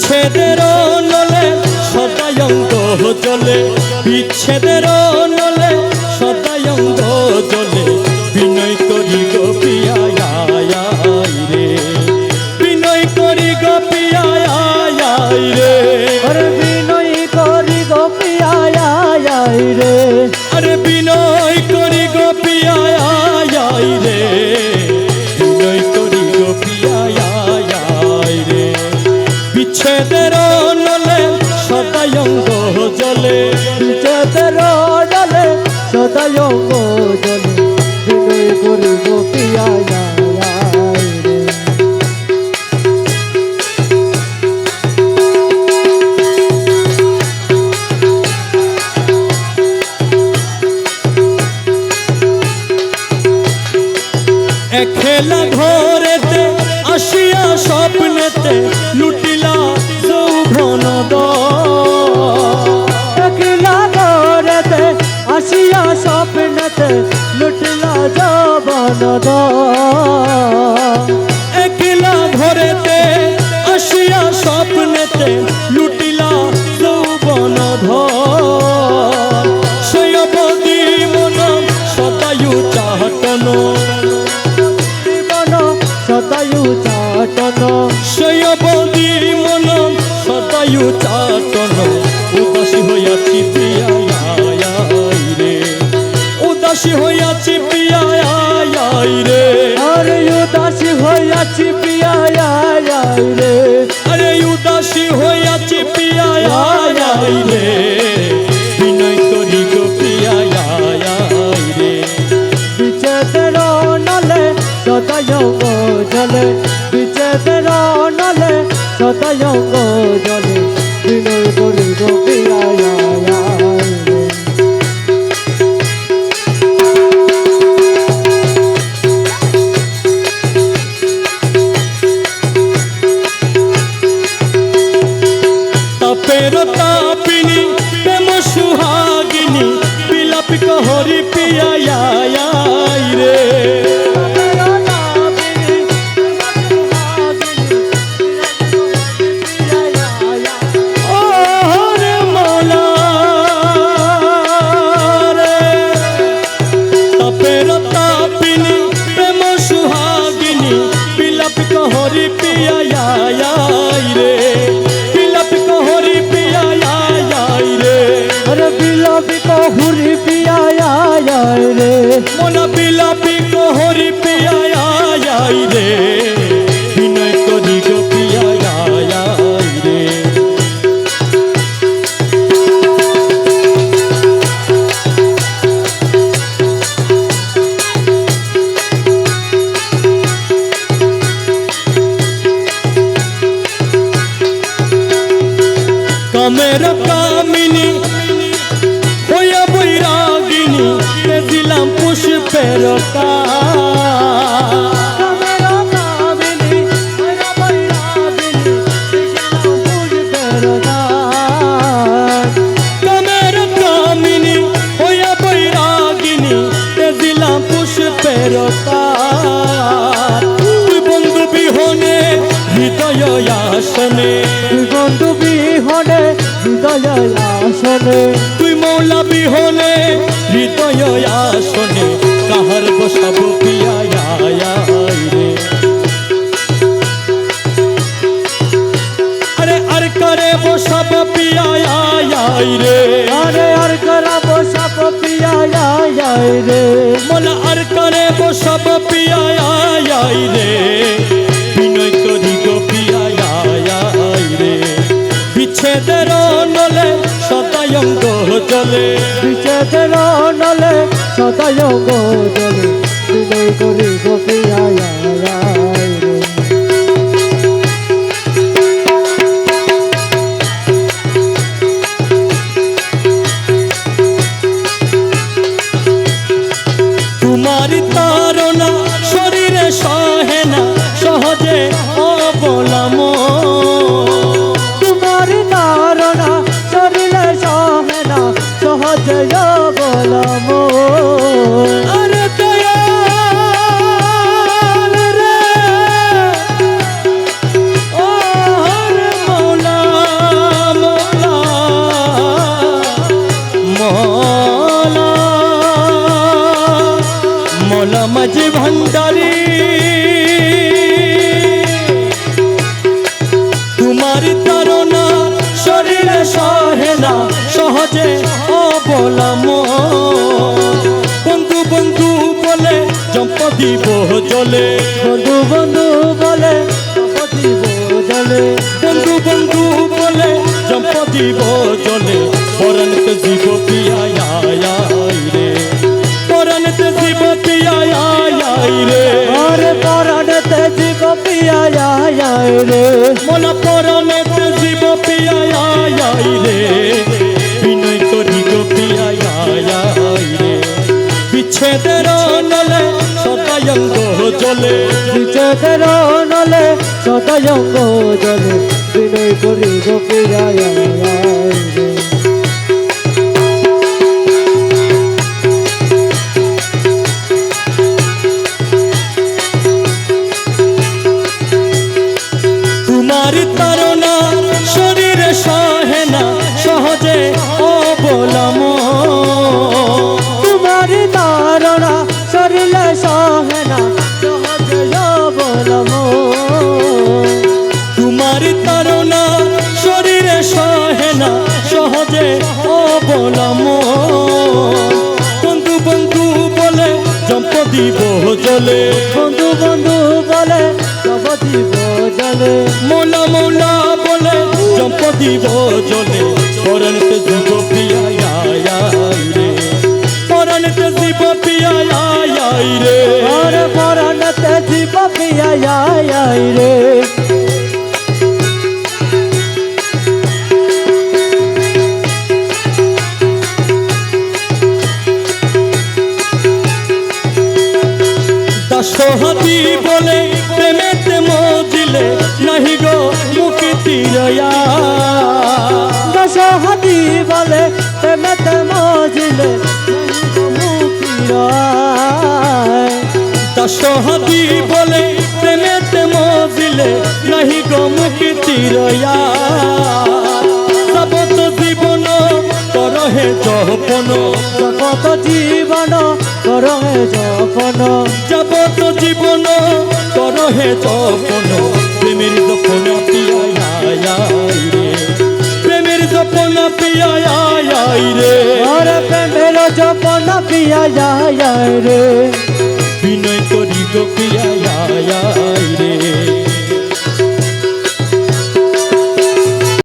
বিচ্ছেদের নলে বিচ্ছেদের নলে সদায়ঙ্গ জলে। বিচেতের ডলে সদায়ঙ্গ জলে। বিনয় করি গোপিয়ায় রে। খেলা ঘরেতে, আসিয়া স্বপ্নেতে স্বপ্নেতে লুটিলা যৌবন ধর। সয়বদি মন সদায়ু চাহতন। জীবন সদায়ু চাটন সয়বদি মন সদায়ু চাটন উদাসী হইয়াছি প্রিয়ায় রে। উদাসী হইয়াছি প্রিয়ায় রে। আর উদাসী হইয়াছি প্রিয়ায় রে। জলে কামের কামিনী হইয়া বৈরাগিনী দিলাম পুষ্পের বন্ধু বিহনে হৃদয় আসনে। বন্ধু বিহনে হৃদয় আসনে। তুই মৌলা বিহনে হৃদয় আসনে কাহার বসাব রে। আরে আর করে বসাব পিয়ায় রে। আরে আর করাবো সব পিয়ায় রে। মন আর করে বসাব পিয়ায় রে। বিচ্ছেদের নলে সদায়ঙ্গ চলে। বিচ্ছেদের নলে সদায়ঙ্গ চলে। বিদায় করি গোপিয়ায় সহজে অবলাম বন্ধু বন্ধু বলে জম্প দিব জলে। বন্ধু বন্ধু বলে দিব জলে। বন্ধু বন্ধু বলে জম্প দিব জলে। বিচেদের নলে সদয়ঙ্গ জলে বিনয় করি গোপিয়া সহজে অবলাম বন্ধু বন্ধু বলে জম্প দিব জলে। বন্ধু বন্ধু বলে সব দিব জলে। মৌলা মৌলা বলে জম্প দিব জলে। পরন্ত জীব পিয়াই রে। পরন্ত জীব পিয়াই রে। আর জীব পিয়া রে। হাতি বলে তেমেতে মজিলে দশহাতি বলে, প্রেমেতে মজিলে নাহি গো মুক্তি রয়া। সবত জীবন করহে জপন জগত জীবন করহে জপন যাবত জীবন করহে জপন প্রেমের জপন পিয়াই জপন পিয়া যায় রে। বিনয় করি গো পিয়াই রে।